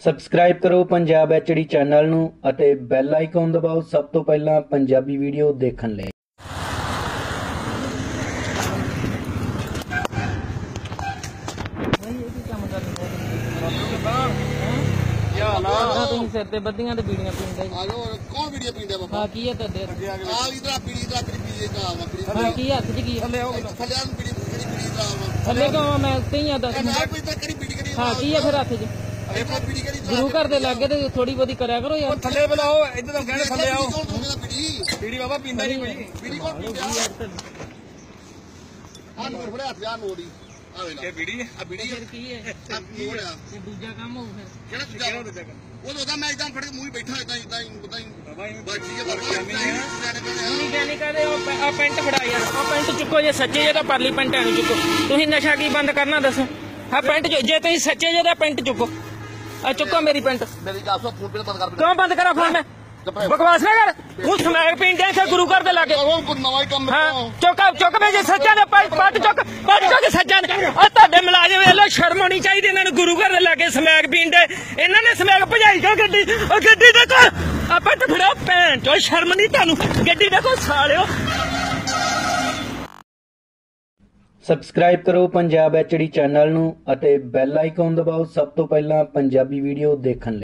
Subscribe ਕਰੋ Punjab HD channel ਨੂੰ ਅਤੇ ਬੈਲ ਆਈਕਨ ਦਬਾਓ ਸਭ ਤੋਂ ਪਹਿਲਾਂ ਪੰਜਾਬੀ ਵੀਡੀਓ ਦੇਖਣ ਲਈ। ਆ ਤੁਸੀਂ ਸਿਰ ਤੇ ਬੱਦੀਆਂ ਤੇ ਬੀੜੀਆਂ ਪੀਂਦੇ ਜੀ। ਆਲੋ ਕੌਣ ਵੀਡੀਓ ਪੀਂਦਾ ਬਾਬਾ? ਹਾਂ ਕੀ ਹੈ ਤੁਹਾਡੇ? ਆ ਇਧਰ ਪੀੜੀ ਇਧਰ ਪੀੜੀ ਪੀੜੀ ਦਾ ਵਾ ਪੀੜੀ ਹਾਂ ਕੀ ਹੱਥ 'ਚ ਕੀ ਹੈ ਥੱਲੇ ਆਓ ਥੱਲੇ ਆ ਪੀੜੀ ਪੀੜੀ ਦਾ ਵਾ ਥੱਲੇ ਕਿਉਂ ਮੈਂ ਉੱਤੇ ਹੀ ਆ ਦੱਸ ਨਾ ਕੋਈ ਤਾਂ ਕਿਹੜੀ ਪੀੜੀ ਕਿਹੜੀ ਹਾਂ ਕੀ ਹੈ ਫਿਰ ਹੱਥ 'ਚ? ਗੁਰੂ ਘਰ ਦੇ ਲਾਗੇ ਤੇ ਥੋੜੀ ਬਹੁਤੀ ਕਰਿਆ ਕਰੋ ਯਾਰ। ਥੱਲੇ ਬੁਲਾਓ ਇੱਧਰ ਤੋਂ ਕਹਿੰਦੇ ਥੱਲੇ ਆਓ। ਪੀੜੀ? ਬਾਬਾ ਪੀਂਦਾ ਨਹੀਂ ਕੋਈ। ਪੀੜੀ ਕੌਣ ਪੀਂਦਾ ਆ ਨੋਟ ਫੜਿਆ ਹੱਥ ਆ ਨੋੜੀ ਆ ਵੇਲਾ ਇਹ ਪੀੜੀ ਹੈ ਆ ਪੀੜੀ ਫਿਰ ਕੀ ਹੈ? ਆ ਆ। ਇਹ ਦੂਜਾ ਕੰਮ ਹੋਊ ਫਿਰ ਕਿਹੜਾ ਦੂਜਾ? ਉਹ ਤਾਂ ਮੈਂ ਇਦਾਂ ਫੜ ਕੇ ਮੂੰਹ ਹੀ ਬੈਠਾ ਇਦਾਂ ਇਦਾਂ ਇਦਾਂ ਹੀ ਹੈ। ਆ ਪੈਂਟ ਫੜਾ ਯਾਰ ਉਹ ਪੈਂਟ ਚੁੱਕੋ ਜੇ ਸੱਚੇ ਜੇ ਤਾਂ ਪਰਲੀ ਪੈਂਟ ਐਨੂੰ ਚੁੱਕੋ। ਤੁਸੀਂ ਨਸ਼ਾ ਕੀ ਬੰਦ ਕਰਨਾ ਦੱਸੋ? ਆ ਪੈਂਟ ਜੇ ਤੁਸੀਂ ਸੱਚੇ ਜੇ ਤਾਂ ਪੈਂਟ ਚੁੱਕੋ। ਆ ਚੁੱਕੋ ਮੇਰੀ ਪੈਂਟ ਮੇਰੀ ਗੱਲ ਸੁਣ ਫੋਨ ਪੇ ਬੰਦ ਕਰ ਕਿਉਂ ਬੰਦ ਕਰਾਂ ਫੋਨ ਮੈਂ? ਬਕਵਾਸ ਨਾ ਕਰ। ਤੂੰ ਸਮੈਕ ਪੀਂਦੇ ਕਿ ਗੁਰੂ ਘਰ ਦੇ ਲਾਗੇ। ਨਵਾਂ ਹੀ ਕੰਮ ਹਾਂ ਚੁੱਕ ਚੁੱਕ ਵੇ ਜੇ ਸੱਚਾ ਨੇ ਪੱਟ ਪੱਟ ਚੁੱਕ ਪੱਟ ਚੁੱਕ ਸੱਚਾ ਨੇ ਆ ਤੁਹਾਡੇ ਮੁਲਾਜ਼ਮ ਵੇਖ ਲੋ ਸ਼ਰਮ ਆਉਣੀ ਚਾਹੀਦੀ ਇਹਨਾਂ ਨੂੰ ਗੁਰੂ ਘਰ ਦੇ ਲਾਗੇ ਸਮੈਕ ਪੀਂਦੇ ਇਹਨਾਂ ਨੇ ਸਮੈਕ ਭਜਾਈ ਕਿਉਂ ਗੱਡੀ? ਉਹ ਗੱਡੀ ਦੇਖੋ ਆਪਾਂ ਤਾਂ ਫੜੋ ਭੈਣ ਚੋ ਸ਼ਰਮ ਨਹੀਂ ਤੁਹਾਨੂੰ। ਗੱਡੀ ਦੇਖੋ ਸਾਲਿਓ। ਸਬਸਕ੍ਰਾਈਬ ਕਰੋ ਪੰਜਾਬ ਐਚਡੀ ਚੈਨਲ ਨੂੰ ਅਤੇ ਬੈਲ ਆਈਕਨ ਦਬਾਓ ਸਭ ਤੋਂ ਪਹਿਲਾਂ ਪੰਜਾਬੀ ਵੀਡੀਓ ਦੇਖਣ ਲਈ।